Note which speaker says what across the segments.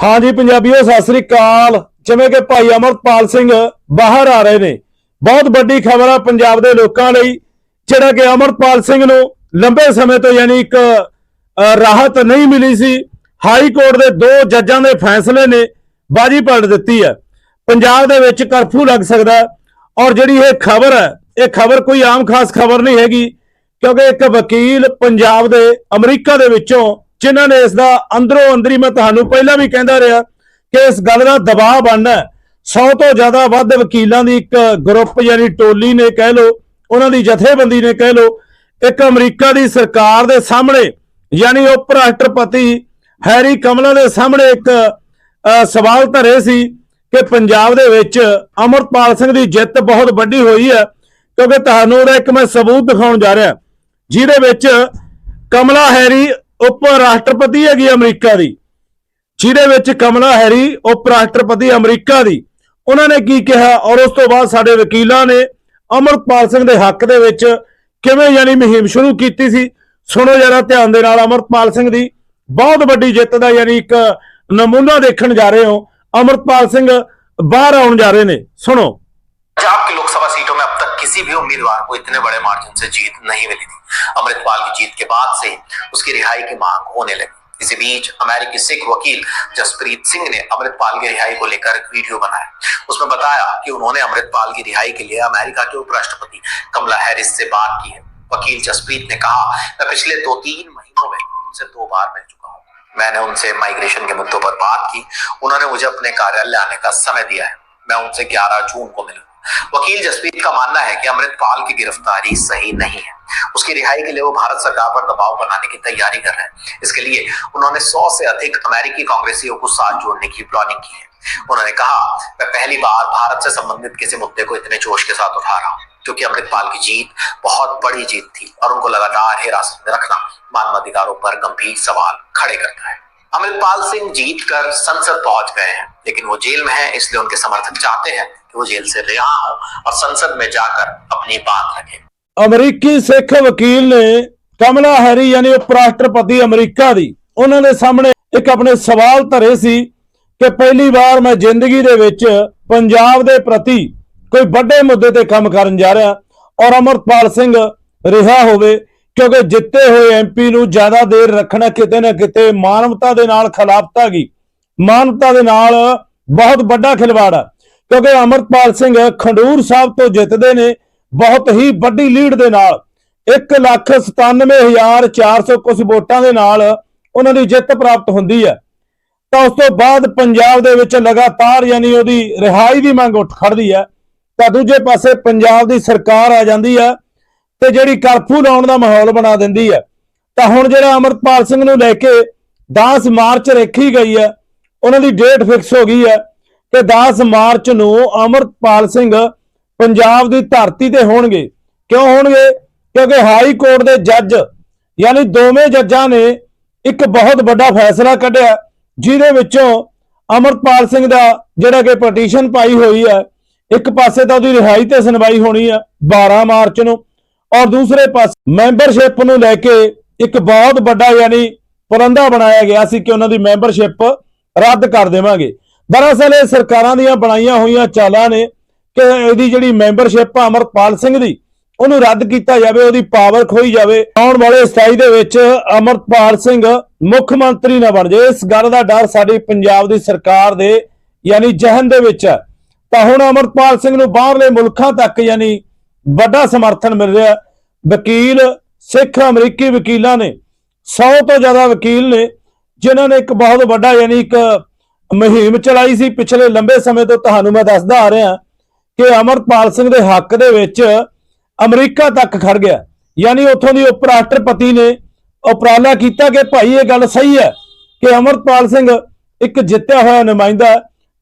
Speaker 1: ਹਾਂਜੀ, ਪੰਜਾਬੀਓ, ਸਤਿ ਸ੍ਰੀ ਅਕਾਲ। ਜਿਵੇਂ ਕਿ ਭਾਈ ਅਮਰਪਾਲ ਸਿੰਘ ਬਾਹਰ ਆ ਰਹੇ ਨੇ। ਬਹੁਤ ਵੱਡੀ ਖਬਰ ਆ ਪੰਜਾਬ ਦੇ ਲੋਕਾਂ ਲਈ, ਜਿਹੜਾ ਕਿ ਅਮਰਪਾਲ ਸਿੰਘ ਨੂੰ ਲੰਬੇ ਸਮੇਂ ਤੋਂ ਯਾਨੀ ਇੱਕ ਰਾਹਤ ਨਹੀਂ ਮਿਲੀ ਸੀ। ਹਾਈ ਕੋਰਟ ਦੇ ਦੋ ਜੱਜਾਂ ਦੇ ਫੈਸਲੇ ਨੇ ਬਾਜੀ ਪਲਟ ਦਿੱਤੀ ਹੈ ਪੰਜਾਬ ਦੇ ਵਿੱਚ ਕਰਫਿਊ ਲੱਗ ਸਕਦਾ ਔਰ ਜਿਹੜੀ ਇਹ ਖਬਰ ਹੈ, ਇਹ ਖਬਰ ਕੋਈ ਆਮ ਖਾਸ ਖਬਰ ਨਹੀਂ ਹੈਗੀ, ਕਿਉਂਕਿ ਇੱਕ ਵਕੀਲ ਪੰਜਾਬ ਦੇ ਅਮਰੀਕਾ ਦੇ ਵਿੱਚੋਂ ਜਿਨ੍ਹਾਂ ਨੇ ਇਸ ਦਾ ਅੰਦਰੋਂ ਅੰਦਰੀ ਮੈਂ ਤੁਹਾਨੂੰ ਪਹਿਲਾਂ ਵੀ ਕਹਿੰਦਾ ਰਿਹਾ ਕਿ ਇਸ ਗੱਲ ਦਾ ਦਬਾਅ ਬਣਨਾ 100 ਤੋਂ ਜ਼ਿਆਦਾ ਵੱਧ ਵਕੀਲਾਂ ਦੀ ਇੱਕ ਗਰੁੱਪ ਯਾਨੀ ਟੋਲੀ ਨੇ ਕਹਿ ਲਓ, ਉਹਨਾਂ ਦੀ ਜਥੇਬੰਦੀ ਨੇ ਕਹਿ ਲਓ, ਇੱਕ ਅਮਰੀਕਾ ਦੀ ਸਰਕਾਰ ਦੇ ਸਾਹਮਣੇ, ਯਾਨੀ ਉਪ ਰਾਸ਼ਟਰਪਤੀ ਹੈਰੀ ਕਮਲਾ ਦੇ ਸਾਹਮਣੇ ਇੱਕ ਸਵਾਲ ਧਰੇ ਸੀ ਕਿ ਪੰਜਾਬ ਦੇ ਵਿੱਚ ਅਮਰਪਾਲ ਸਿੰਘ ਦੀ ਜਿੱਤ ਬਹੁਤ ਵੱਡੀ ਹੋਈ ਹੈ, ਕਿਉਂਕਿ ਤੁਹਾਨੂੰ ਉਹਦਾ ਇੱਕ ਮੈਂ ਸਬੂਤ ਦਿਖਾਉਣ ਜਾ ਰਿਹਾ। ਜਿਹਦੇ ਵਿੱਚ ਕਮਲਾ ਹੈਰੀ ਉਪ ਰਾਸ਼ਟਰਪਤੀ ਹੈਗੀ ਅਮਰੀਕਾ ਦੀ, ਜਿਹਦੇ ਵਿੱਚ ਕਮਲਾ ਹੈਰੀ ਉਪ ਰਾਸ਼ਟਰਪਤੀ ਅਮਰੀਕਾ ਦੀ। ਉਹਨਾਂ ਨੇ ਕੀ ਕਿਹਾ ਔਰ ਉਸ ਤੋਂ ਬਾਅਦ ਸਾਡੇ ਵਕੀਲਾਂ ਨੇ ਅਮਰਪਾਲ ਸਿੰਘ ਦੇ ਹੱਕ ਦੇ ਵਿੱਚ ਕਿਵੇਂ ਯਾਨੀ ਮੁਹਿੰਮ ਸ਼ੁਰੂ ਕੀਤੀ ਸੀ। ਸੁਣੋ ਜਰਾ ਧਿਆਨ ਦੇ ਨਾਲ ਅਮਰਪਾਲ ਸਿੰਘ ਦੀ। ਬਹੁਤ ਵੱਡੀ ਜਿੱਤ ਦਾ ਯਾਨੀ ਇੱਕ ਨਮੂਨਾ ਦੇਖਣ ਜਾ ਰਹੇ ਹੋ। ਅਮਰਪਾਲ ਸਿੰਘ ਬਾਹਰ ਆਉਣ ਜਾ ਰਹੇ ਨੇ। ਸੁਣੋ।
Speaker 2: ਪੰਜਾਬ ਲੋਕ किसी भी उम्मीदवार को इतने बड़े मार्जिन से जीत नहीं मिली थी। अमृतपाल की जीत के बाद से उसकी रिहाई की मांग होने लगी। इसी बीच अमेरिकी सिख वकील जसप्रीत सिंह ने अमृतपाल की रिहाई को लेकर एक वीडियो बनाया। उसमें बताया कि उन्होंने अमृतपाल की रिहाई के लिए अमेरिका के उपराष्ट्रपति कमला हैरिस से बात की है। वकील जसप्रीत ने कहा, मैं पिछले दो तीन महीनों में उनसे दो बार मिल चुका हूँ। मैंने उनसे माइग्रेशन के मुद्दों पर बात की। उन्होंने मुझे अपने कार्यालय आने का समय दिया है। मैं उनसे 11 जून को मिलूँगा। वकील जसप्रीत का मानना है कि अमृतपाल की गिरफ्तारी सही नहीं है। उसकी रिहाई के लिए वो भारत सरकार पर दबाव बनाने की तैयारी कर रहे हैं। इसके लिए उन्होंने सौ से अधिक अमेरिकी कांग्रेसियों को साथ जोड़ने की प्लानिंग की है। उन्होंने कहा, मैं पहली बार भारत से संबंधित किसी मुद्दे को इतने जोश के साथ उठा रहा हूँ, क्योंकि अमृतपाल की जीत बहुत बड़ी जीत थी और उनको लगातार हिरासत में रखना मानवाधिकारों पर गंभीर सवाल खड़े करता है। अमृतपाल सिंह जीत कर संसद पहुँच गए हैं, लेकिन वो जेल में है, इसलिए उनके समर्थक चाहते हैं। कि वो जेल से रिहा हो और संसद में जाकर अपनी बात रखें
Speaker 1: ਅਮਰੀਕੀ ਸਿੱਖ ਵਕੀਲ ਨੇ ਕਮਲਾ ਹੈਰੀ ਯਾਨੀ ਉਪ ਰਾਸ਼ਟਰਪਤੀ ਅਮਰੀਕਾ ਦੀ ਉਹਨਾਂ ਦੇ ਸਾਹਮਣੇ ਇੱਕ ਆਪਣੇ ਸਵਾਲ ਧਰੇ ਸੀ ਕਿ ਪਹਿਲੀ ਵਾਰ ਮੈਂ ਜ਼ਿੰਦਗੀ ਦੇ ਵਿੱਚ ਪੰਜਾਬ ਦੇ ਪ੍ਰਤੀ ਕੋਈ ਵੱਡੇ ਮੁੱਦੇ ਤੇ ਕੰਮ ਕਰਨ ਜਾ ਰਿਹਾ ਔਰ ਅਮਰਪਾਲ ਸਿੰਘ ਰਿਹਾ ਹੋਵੇ ਕਿਉਂਕਿ ਜਿੱਤੇ ਹੋਏ ਐਮਪੀ ਨੂੰ ਜ਼ਿਆਦਾ ਦੇਰ ਰੱਖਣਾ ਕਿਤੇ ਨਾ ਕਿਤੇ ਮਾਨਵਤਾ ਦੇ ਨਾਲ ਖਿਲਾਫਤਾ ਗਈ ਮਾਨਵਤਾ ਦੇ ਨਾਲ ਬਹੁਤ ਵੱਡਾ ਖਿਲਵਾੜ ਆ ਕਿਉਂਕਿ ਅਮਰਪਾਲ ਸਿੰਘ ਖੰਡੂਰ ਸਾਹਿਬ ਤੋਂ ਜਿੱਤਦੇ ਨੇ ਬਹੁਤ ਹੀ ਵੱਡੀ ਲੀਡ ਦੇ ਨਾਲ। 197400 ਕੁਝ ਵੋਟਾਂ ਦੇ ਨਾਲ ਉਹਨਾਂ ਦੀ ਜਿੱਤ ਪ੍ਰਾਪਤ ਹੁੰਦੀ ਹੈ। ਤਾਂ ਉਸ ਤੋਂ ਬਾਅਦ ਪੰਜਾਬ ਦੇ ਵਿੱਚ ਲਗਾਤਾਰ ਯਾਨੀ ਉਹਦੀ ਰਿਹਾਈ ਦੀ ਮੰਗ ਉੱਠ ਖੜਦੀ ਹੈ। ਤਾਂ ਦੂਜੇ ਪਾਸੇ ਪੰਜਾਬ ਦੀ ਸਰਕਾਰ ਆ ਜਾਂਦੀ ਹੈ ਤੇ ਜਿਹੜੀ ਕਰਫਿਊ ਲਾਉਣ ਦਾ ਮਾਹੌਲ ਬਣਾ ਦਿੰਦੀ ਹੈ। ਤਾਂ ਹੁਣ ਜਿਹੜਾ ਅਮਰਪਾਲ ਸਿੰਘ ਨੂੰ ਲੈ ਕੇ 10 ਮਾਰਚ ਰੱਖੀ ਗਈ ਹੈ, ਉਹਨਾਂ ਦੀ ਡੇਟ ਫਿਕਸ ਹੋ ਗਈ ਹੈ। ਕਿ 10 ਮਾਰਚ ਨੂੰ ਅਮਰਪਾਲ ਸਿੰਘ ਪੰਜਾਬ ਦੀ ਧਰਤੀ ਤੇ ਹੋਣਗੇ। ਕਿਉਂ ਹੋਣਗੇ? ਕਿਉਂਕਿ ਹਾਈ ਕੋਰਟ ਦੇ ਜੱਜ ਯਾਨੀ ਦੋਵੇਂ ਜੱਜਾਂ ਨੇ ਇੱਕ ਬਹੁਤ ਵੱਡਾ ਫੈਸਲਾ ਕੱਢਿਆ, ਜਿਹਦੇ ਵਿੱਚੋਂ ਅਮਰਪਾਲ ਸਿੰਘ ਦਾ ਜਿਹੜਾ ਕਿ ਪਟੀਸ਼ਨ ਪਾਈ ਹੋਈ ਹੈ, ਇੱਕ ਪਾਸੇ ਤਾਂ ਉਹਦੀ ਰਿਹਾਈ ਤੇ ਸੁਣਵਾਈ ਹੋਣੀ ਹੈ 12 ਮਾਰਚ ਨੂੰ ਔਰ ਦੂਸਰੇ ਪਾਸੇ ਮੈਂਬਰਸ਼ਿਪ ਨੂੰ ਲੈ ਕੇ ਇੱਕ ਬਹੁਤ ਵੱਡਾ ਯਾਨੀ ਪਰੰਦਾ ਬਣਾਇਆ ਗਿਆ ਸੀ ਕਿ ਉਹਨਾਂ ਦੀ ਮੈਂਬਰਸ਼ਿਪ ਰੱਦ ਕਰ ਦੇਵਾਂਗੇ। ਦਰਅਸਲ ਇਹ ਸਰਕਾਰਾਂ ਦੀਆਂ ਬਣਾਈਆਂ ਹੋਈਆਂ ਚਾਲਾਂ ਨੇ ਕਿ ਇਹਦੀ ਜਿਹੜੀ ਮੈਂਬਰਸ਼ਿਪ ਆ ਅਮਰਪਾਲ ਸਿੰਘ ਦੀ, ਉਹਨੂੰ ਰੱਦ ਕੀਤਾ ਜਾਵੇ, ਉਹਦੀ ਪਾਵਰ ਖੋਈ ਜਾਵੇ। ਆਉਣ ਵਾਲੇ 27 ਦੇ ਵਿੱਚ ਅਮਰਪਾਲ ਸਿੰਘ ਮੁੱਖ ਮੰਤਰੀ ਨਾ ਬਣ ਜਾਏ। ਇਸ ਗੱਲ ਦਾ ਡਰ ਸਾਡੀ ਪੰਜਾਬ ਦੀ ਸਰਕਾਰ ਦੇ, ਯਾਨੀ ਜਹਨ ਦੇ ਵਿੱਚ ਹੈ। ਤਾਂ ਹੁਣ ਅਮਰਪਾਲ ਸਿੰਘ ਨੂੰ ਬਾਹਰਲੇ ਮੁਲਕਾਂ ਤੱਕ ਯਾਨੀ ਵੱਡਾ ਸਮਰਥਨ ਮਿਲ ਰਿਹਾ। ਵਕੀਲ, ਸਿੱਖ ਅਮਰੀਕੀ ਵਕੀਲਾਂ ਨੇ 100 ਤੋਂ ਜ਼ਿਆਦਾ ਵਕੀਲ ਨੇ, ਜਿਨ੍ਹਾਂ ਨੇ ਇੱਕ ਬਹੁਤ ਵੱਡਾ ਯਾਨੀ ਇੱਕ ਮੁਹਿੰਮ ਚਲਾਈ ਸੀ। ਪਿਛਲੇ ਲੰਬੇ ਸਮੇਂ ਤੋਂ ਤੁਹਾਨੂੰ ਮੈਂ ਦੱਸਦਾ ਆ ਰਿਹਾ ਕਿ ਅਮਰਪਾਲ ਸਿੰਘ ਦੇ ਹੱਕ ਦੇ ਵਿੱਚ ਅਮਰੀਕਾ ਤੱਕ ਖੜ ਗਿਆ। ਯਾਨੀ ਉੱਥੋਂ ਦੀ ਉਪ ਰਾਸ਼ਟਰਪਤੀ ਨੇ ਉਪਰਾਲਾ ਕੀਤਾ ਕਿ ਭਾਈ ਇਹ ਗੱਲ ਸਹੀ ਹੈ ਕਿ ਅਮਰਪਾਲ ਸਿੰਘ ਇੱਕ ਜਿੱਤਿਆ ਹੋਇਆ ਨੁਮਾਇੰਦਾ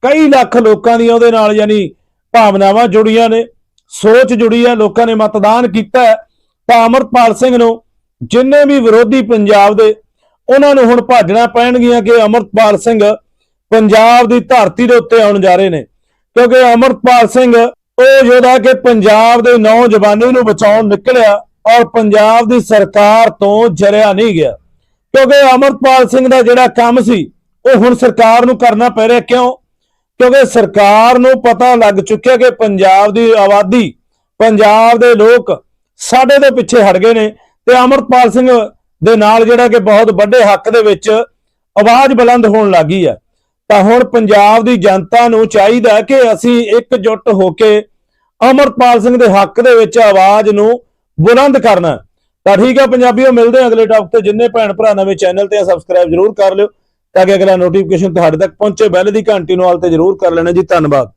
Speaker 1: ਕਈ ਲੱਖ ਲੋਕਾਂ ਦੀਆਂ ਉਹਦੇ ਨਾਲ ਯਾਨੀ ਭਾਵਨਾਵਾਂ ਜੁੜੀਆਂ ਨੇ, ਸੋਚ ਜੁੜੀ ਹੈ, ਲੋਕਾਂ ਨੇ ਮਤਦਾਨ ਕੀਤਾ ਹੈ। ਤਾਂ ਅਮਰਪਾਲ ਸਿੰਘ ਨੂੰ ਜਿੰਨੇ ਵੀ ਵਿਰੋਧੀ ਪੰਜਾਬ ਦੇ, ਉਹਨਾਂ ਨੂੰ ਹੁਣ ਭਾਜਣਾ ਪੈਣਗੀਆਂ ਕਿ ਅਮਰਪਾਲ ਸਿੰਘ ਪੰਜਾਬ ਦੀ ਧਰਤੀ ਦੇ ਉੱਤੇ ਆਉਣ ਜਾ ਰਹੇ ਨੇ। ਕਿਉਂਕਿ ਅਮਰਪਾਲ ਸਿੰਘ, ਉਹ ਜਿਹੜਾ ਕਿ ਪੰਜਾਬ ਦੇ ਨੌਜਵਾਨੀ ਨੂੰ ਬਚਾਉਣ ਨਿਕਲਿਆ ਔਰ ਪੰਜਾਬ ਦੀ ਸਰਕਾਰ ਤੋਂ ਜਰਿਆ ਨਹੀਂ ਗਿਆ। ਕਿਉਂਕਿ ਅਮਰਪਾਲ ਸਿੰਘ ਦਾ ਜਿਹੜਾ ਕੰਮ ਸੀ, ਉਹ ਹੁਣ ਸਰਕਾਰ ਨੂੰ ਕਰਨਾ ਪੈ ਰਿਹਾ। ਕਿਉਂ? ਕਿਉਂਕਿ ਸਰਕਾਰ ਨੂੰ ਪਤਾ ਲੱਗ ਚੁੱਕਿਆ ਕਿ ਪੰਜਾਬ ਦੀ ਆਬਾਦੀ, ਪੰਜਾਬ ਦੇ ਲੋਕ ਸਾਡੇ ਦੇ ਪਿੱਛੇ ਹਟ ਗਏ ਨੇ ਤੇ ਅਮਰਪਾਲ ਸਿੰਘ ਦੇ ਨਾਲ ਜਿਹੜਾ ਕਿ ਬਹੁਤ ਵੱਡੇ ਹੱਕ ਦੇ ਵਿੱਚ ਆਵਾਜ਼ ਬੁਲੰਦ ਹੋਣ ਲੱਗੀ ਹੈ। ਤਾਂ ਹੁਣ ਪੰਜਾਬ ਦੀ ਜਨਤਾ ਨੂੰ ਚਾਹੀਦਾ ਕਿ ਅਸੀਂ ਇਕਜੁੱਟ ਹੋ ਕੇ ਅਮਰਪਾਲ ਸਿੰਘ ਦੇ ਹੱਕ ਦੇ ਵਿੱਚ ਆਵਾਜ਼ ਨੂੰ ਬੁਲੰਦ ਕਰਨਾ। ਤਾਂ ਠੀਕ ਹੈ ਪੰਜਾਬੀਓ, ਮਿਲਦੇ ਹਾਂ ਅਗਲੇ ਟਾਪਿਕ ਤੇ। ਜਿੰਨੇ ਭੈਣ ਭਰਾ ਨਵੇਂ ਚੈਨਲ ਤੇ ਸਬਸਕ੍ਰਾਈਬ ਜਰੂਰ ਕਰ ਲਿਓ, ਤਾਂ ਕਿ ਅਗਲਾ ਨੋਟੀਫਿਕੇਸ਼ਨ ਤੁਹਾਡੇ ਤੱਕ ਪਹੁੰਚੇ। ਬੈਲ ਦੀ ਘੰਟੀ ਨੂੰ ਆਲ ਤੇ ਜਰੂਰ ਕਰ ਲੈਣਾ ਜੀ। ਧੰਨਵਾਦ।